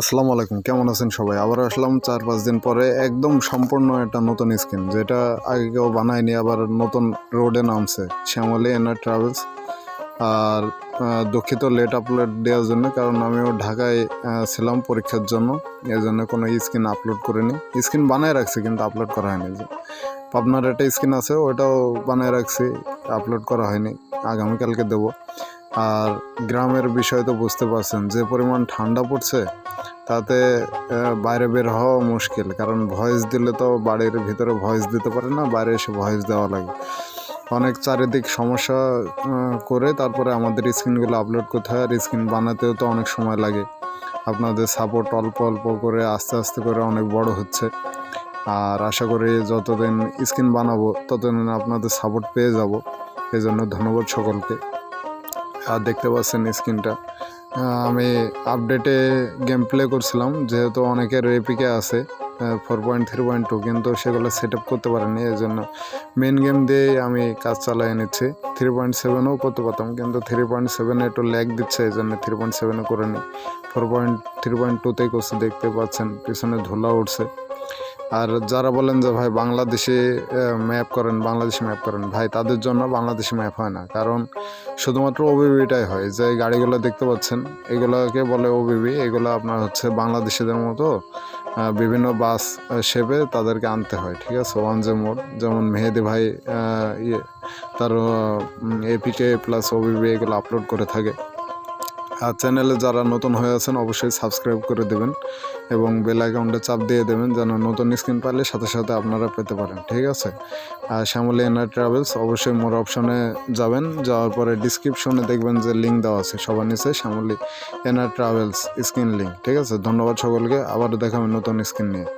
আসসালামু আলাইকুম, কেমন আছেন সবাই? আবার আসলাম চার পাঁচ দিন পরে একদম সম্পূর্ণ একটা নতুন স্কিম যেটা আগে কেউ বানায়নি, আবার নতুন রোডে নামছে, শ্যামলী এনার ট্রাভেলস। আর দুঃখিত লেট আপলোড দেওয়ার জন্য, কারণ আমিও ঢাকায় ছিলাম পরীক্ষার জন্য এর জন্য কোনো স্ক্রিন আপলোড করিনি। স্ক্রিন বানায় রাখছি, কিন্তু আপলোড করা হয়নি যে। পাবনার একটা স্ক্রিন আছে, ওটাও বানায় রাখছি আপলোড করা হয়নি, আগামীকালকে দেবো। আর গ্রামের বিষয় তো বুঝতে পারছেন, যে পরিমাণ ঠান্ডা পড়ছে, তাতে বাইরে বের হওয়া মুশকিল। কারণ ভয়েস দিলে তো বাড়ির ভিতরে ভয়েস দিতে পারে না, বাইরে এসে ভয়েস দেওয়া লাগে। অনেক চারিদিক সমস্যা করে তারপরে আমাদের স্ক্রিনগুলো আপলোড করতে হয়, আর স্ক্রিন বানাতেও তো অনেক সময় লাগে। আপনাদের সাপোর্ট অল্প অল্প করে, আস্তে আস্তে করে অনেক বড় হচ্ছে। আর আশা করি যতদিন স্ক্রিন বানাবো, ততদিন আপনাদের সাপোর্ট পেয়ে যাব। এই জন্য ধন্যবাদ সকলকে। আর দেখতে পাচ্ছেন স্ক্রিনটা। আমি আপডেটে গেম প্লে করছিলাম, যেহেতু অনেকের রেপিকে আছে four point three point two কিন্তু সেগুলো সেট আপ করতে পারেনি এই জন্য মেন গেম দিয়েই আমি কাজ চালিয়ে নিচ্ছি। থ্রি পয়েন্ট সেভেনও করতে পারতাম, কিন্তু থ্রি পয়েন্ট সেভেনে একটু ল্যাগ দিচ্ছে এই জন্য থ্রি পয়েন্ট সেভেনে করে নিই ফোর পয়েন্ট থ্রি পয়েন্ট টুতেই করছে, দেখতে পাচ্ছেন, পিছনে ধুলা উঠছে। আর যারা বলেন যে, ভাই, বাংলাদেশে ম্যাপ করেন, বাংলাদেশে ম্যাপ করেন, ভাই, তাদের জন্য বাংলাদেশে ম্যাপ হয় না। কারণ শুধুমাত্র ওবিবিটাই হয়। যে গাড়িগুলো দেখতে পাচ্ছেন, এগুলোকে বলে ওবিবি এগুলো আপনার হচ্ছে বাংলাদেশিদের মতো বিভিন্ন বাস শেপে তাদেরকে আনতে হয়, ঠিক আছে? ওয়ান জে মোড, যেমন মেহেদি ভাই ইয়ে তার এপিকে প্লাস ওবিবি এগুলো আপলোড করে থাকে। আর চ্যানেলে যারা নতুন হয়ে আছেন, অবশ্যই সাবস্ক্রাইব করে দেবেন এবং বেল আইকনটা চাপ দিয়ে দেবেন যেন নতুন স্ক্রিন পাইলে সাথে সাথে আপনারা পেতে পারেন, ঠিক আছে? আর শ্যামলী এনআর ট্রাভেলস, অবশ্যই মোর অপশনে যাবেন, যাওয়ার পরে ডিসক্রিপশনে দেখবেন যে লিঙ্ক দেওয়া আছে, সবার নিচে Shyamoli NR travels screen link ঠিক আছে? ধন্যবাদ সকলকে আবার দেখাবেন নতুন স্ক্রিন নিয়ে।